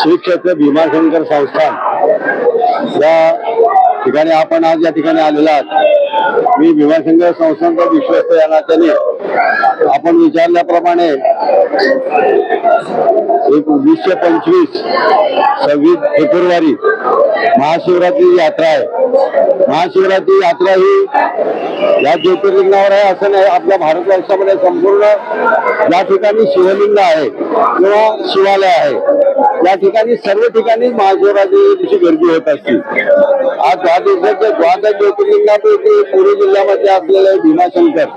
श्री क्षेत्र भीमाशंकर संस्थान या ठिकाणी आपण आज या ठिकाणी आलेला आहात. मी भीमाशंकर संस्थानचा विश्वस्त या नात्याने आपण विचारल्याप्रमाणे एक वीसशे पंचवीस सव्वीस फेब्रुवारी महाशिवरात्री यात्रा आहे. महाशिवरात्री यात्रा ही या ज्योतिर्लिंगावर आहे असं नाही आपल्या भारतवर्षामध्ये संपूर्ण या ठिकाणी शिवलिंग आहे किंवा शिवालय आहे. या ठिकाणी सर्व ठिकाणी महाशिवरात्रीची गर्दी होत असते. आज द्वादशाच्या द्वादश ज्योतिर्लिंगापैकी पुणे जिल्ह्यामध्ये असलेले भीमाशंकर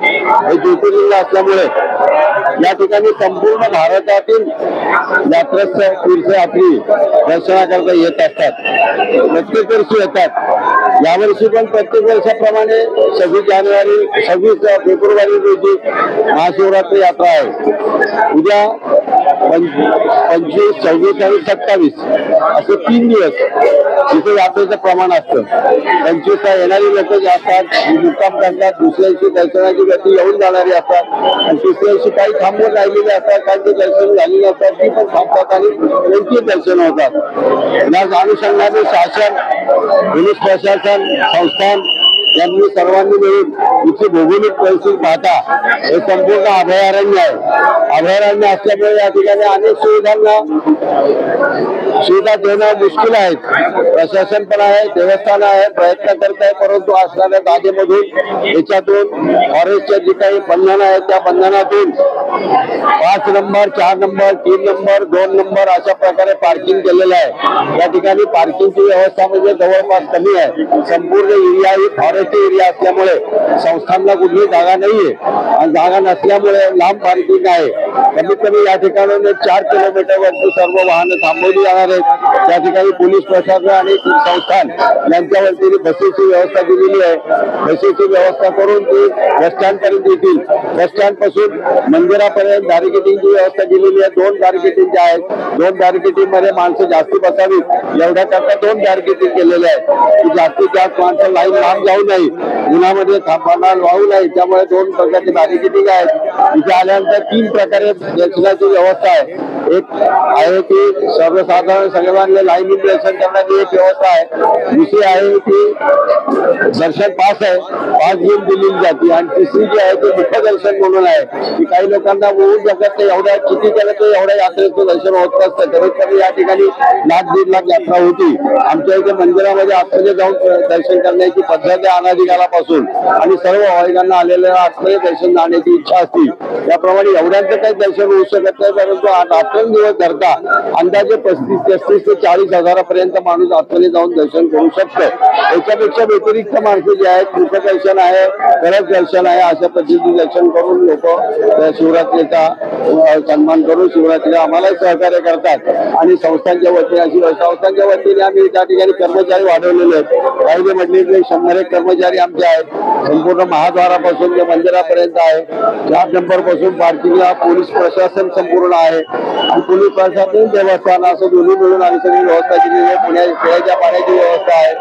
हे ज्योतिर्लिंग असल्यामुळे या ठिकाणी संपूर्ण भारतातील यात्रस्थ तीर्थयात्री दर्शनाकरता येत असतात. प्रत्येक वर्षी येतात. यावर्षी पण प्रत्येक वर्षाप्रमाणे सव्वीस जानेवारी सव्वीस फेब्रुवारी रोजी महाशिवरात्री यात्रा आहे उद्या पंचवीस सव्वीस आणि सत्तावीस असे तीन दिवस तिथे यात्रेचं प्रमाण असतं. पंचवीसला येणारी लोक जे असतात मुक्काम करतात दुसऱ्यांशी दर्शनाची गती येऊन जाणारी असतात आणि तिसऱ्या काही थांबून राहिलेले असतात काही दर्शन झालेले असतात ती पण थांबतात आणि त्यांची दर्शन होतात? या अनुषंगाने शासन पोलीस प्रशासन संस्थान यांनी सर्वांनी मिळून इथली भौगोलिक परिस्थिती पाहता हे संपूर्ण अभयारण्य आहे. अभयारण्य असल्यामुळे या ठिकाणी अनेक सुविधांना सुविधा देणं मुश्किल आहेत प्रशासन पण आहे देवस्थान आहे प्रयत्न करत आहे परंतु असणाऱ्या जागेमधून याच्यातून फॉरेस्टच्या जी काही बंधनं आहेत त्या बंधनातून पाच नंबर चार नंबर तीन नंबर दोन नंबर अशा प्रकारे पार्किंग केलेलं आहे. या ठिकाणी पार्किंगची व्यवस्था म्हणजे जवळपास कमी आहे. संपूर्ण एरिया ही फॉरेस्ट एरिया असल्यामुळे संस्थांना कुठली जागा नाहीये. आणि जागा नसल्यामुळे लांब पार्किंग आहे. कमीत कमी या ठिकाणी चार किलोमीटर वरती सर्व वाहनं थांबवली जाणार आहेत. त्या ठिकाणी पोलीस प्रशासन आणि संस्थान यांच्या वतीने बसेसची व्यवस्था दिलेली आहे. बसेसची व्यवस्था करून ती बस स्टँड पर्यंत येतील. बस स्टँडपासून मंदिरापर्यंत बॅरिकेटिंगची व्यवस्था दिलेली आहे. दोन बॅरिकेटिंग ज्या आहेत दोन बॅरिकेटिंगमध्ये माणसं जास्ती बसावीत. एवढ्या करता दोन बॅरिकेटिंग केलेल्या आहे की जास्तीत जास्त माणसं लाईन लांब जाऊ नये. उन्हामध्ये थांबणार वाहू नये त्यामुळे दोन प्रकारची प्रकारचे बॅरिकेटिंग आहेत? इथे आल्यानंतर तीन प्रकारे दर्शनाची व्यवस्था आहे. एक आहे की सर्वसाधारण सगळ्यांना लाईन दर्शन करण्याची एक व्यवस्था आहे. दुसरी आहे की दर्शन पास आहे. पास घेऊन दिली जाते. आणि तिसरी जी आहे ती मुखदर्शन म्हणून आहे. की काही लोकांना होऊन जगत नाही. एवढ्या किती केलं तर एवढ्या यात्रेचं दर्शन होत नसतं. कमीत कमी या ठिकाणी लाख दीड लाख यात्रा होती. आमच्या इथे मंदिरामध्ये आतमध्ये जाऊन दर्शन करण्याची पद्धत आहे अनाधिकारापासून. आणि सर्व भाविकांना आलेल्या आठवडे दर्शन जाण्याची इच्छा असते. त्याप्रमाणे एवढ्यांचं काही दर्शन होऊ शकत नाही परंतु दिवस धरता अंदाजे पस्तीस पस्तीस ते चाळीस हजारापर्यंत माणूस आतमध्ये जाऊन दर्शन करू शकतो. याच्यापेक्षा व्यतिरिक्त माणसं जे आहेत मुखदर्शन आहे गरज दर्शन आहे अशा पद्धतीने दर्शन करून लोक शिवरात्रीचा सन्मान करून शिवरात्रीला आम्हालाही सहकार्य करतात. आणि संस्थांच्या वतीने अशी संस्थांच्या वतीने आम्ही त्या ठिकाणी कर्मचारी वाढवलेले आहेत. काही म्हटले की शंभर एक कर्मचारी आमचे आहेत. संपूर्ण महाद्वारापासून ते मंदिरापर्यंत आहे चार नंबरपासून पार्किंगला पोलीस प्रशासन संपूर्ण आहे. आणि पोलीस प्रशासन देवस्थान असं दोन्ही मिळून आम्ही सगळी व्यवस्था केलेली आहे. पुण्या पिण्याच्या पाण्याची व्यवस्था आहे.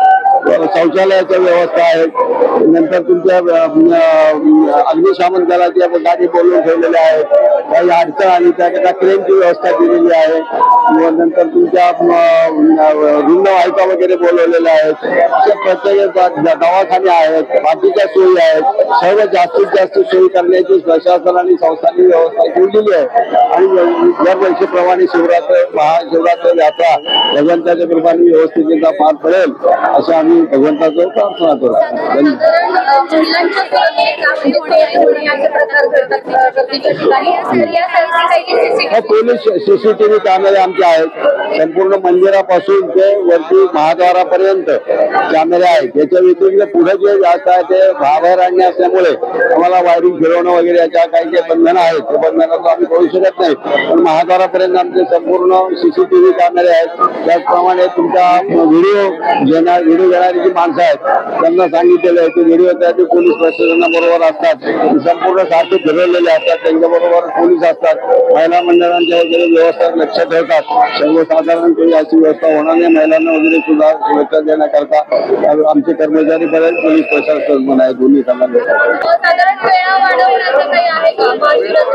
शौचालयाच्या व्यवस्था आहे नंतर तुमच्या अग्निशामन दलाच्या गाडी बोलवून ठेवलेल्या आहेत. काही अडचण आली त्याकरता क्रेनची व्यवस्था दिलेली आहे. नंतर तुमच्या रुग्णवाहिका वगैरे बोलवलेल्या आहेत. अशा प्रत्येक दवाखाने आहेत बाकीच्या सोयी आहेत सर्व जास्तीत जास्त सोयी करण्याची प्रशासन आणि संस्थांनी व्यवस्था केलेली आहे. आणि दरवर्षीप्रमाणे शिवरात्र महाशिवरात्र यात्रा भगवंताच्या कृपाने व्यवस्थित पार पडेल असं आम्ही भगवंताचं प्रार्थना करतो हे पोलीस सीसीटीव्ही कॅमेरे आमचे आहेत. संपूर्ण मंदिरापासून ते वरती महाद्वारापर्यंत कॅमेरे आहेत. याच्या व्यतिरिक्त पुढे जे जास्त आहे ते अभयारण्य असल्यामुळे आम्हाला वायरिंग फिरवणं वगैरे याच्या काही जे बंधनं आहेत. ते बंधनाचं आम्ही करू शकत नाही. पण महाद्वारापर्यंत आमचे संपूर्ण सीसीटीव्ही कॅमेरे आहेत. त्याचप्रमाणे तुमचा व्हिडिओ घेणार व्हिडिओ देणारी जी माणसं आहेत. त्यांना सांगितलेलं आहे की व्हिडिओ त्या पोलीस प्रशासना बरोबर असतात संपूर्ण सारखे फिरवलेले असतात. त्यांच्या बरोबर पोलीस असतात. महिला मंडळांच्या वगैरे व्यवस्था लक्ष ठेवतात. सर्वसाधारण काही अशी व्यवस्था होणार नाही. महिलांना वगैरे सुद्धा सुरक्षा देण्याकरता आमचे कर्मचारी पर्यंत पोलीस प्रशासन पण आहे. दोन्ही संघांमध्ये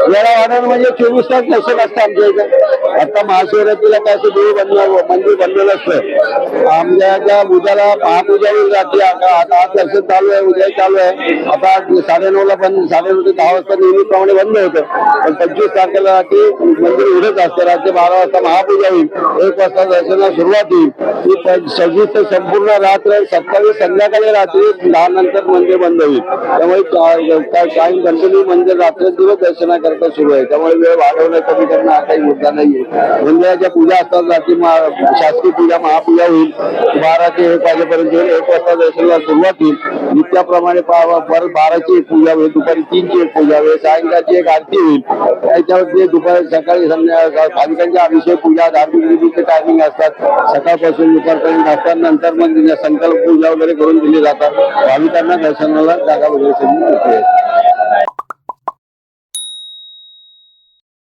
वेळा वाढवणं म्हणजे चोवीस तास दर्शन असतं आमच्या इथं. आता महाशिवरात्रीला काय असं देव बनलं मंदिर बनलेलं असतं. आमच्या त्या उद्याला महापूजा रात्री आता आता आज दर्शन चालू आहे उद्या चालू आहे. आता साडेनऊला बंद साडेनऊ ते दहा वाजता नेहमीप्रमाणे बंद होतं. पण पंचवीस तारखेला रात्री मंदिर उघडत असतं. रात्री बारा वाजता महापूजा होईल एक वाजता दर्शनाला सुरुवात होईल. ही सव्वीस ते संपूर्ण रात्र सत्तावीस संध्याकाळी रात्री दहा नंतर मंदिर बंद होईल. त्यामुळे काय कंटिन्यू मंदिर रात्रंदिवस दर्शनाकरता सुरू आहे. त्यामुळे वेळ वाढवणं कमी करणं हा काही मुद्दा नाहीये. म्हणजे मंदिराच्या पूजा असतात रात्री शासकीय पूजा महापूजा होईल. बारा ते एक वाजेपर्यंत होईल एक वाजता दर्शनाला सुरुवात होईल. नित्याप्रमाणे परत बाराची एक पूजा होईल. दुपारी तीनची एक पूजा होईल. सायंकाळची एक आरती होईल. त्याच्यावरती दुपारी सकाळी संध्याकाळ भाविकांच्या अभिषेक पूजा धार्मिक विधीचे टायमिंग असतात. सकाळपासून दुपारपर्यंत असतात. नंतर मग संकल्प पूजा वगैरे करून दिली जातात. भाविकांना दर्शनाला जागा वगैरे सगळी मिळते.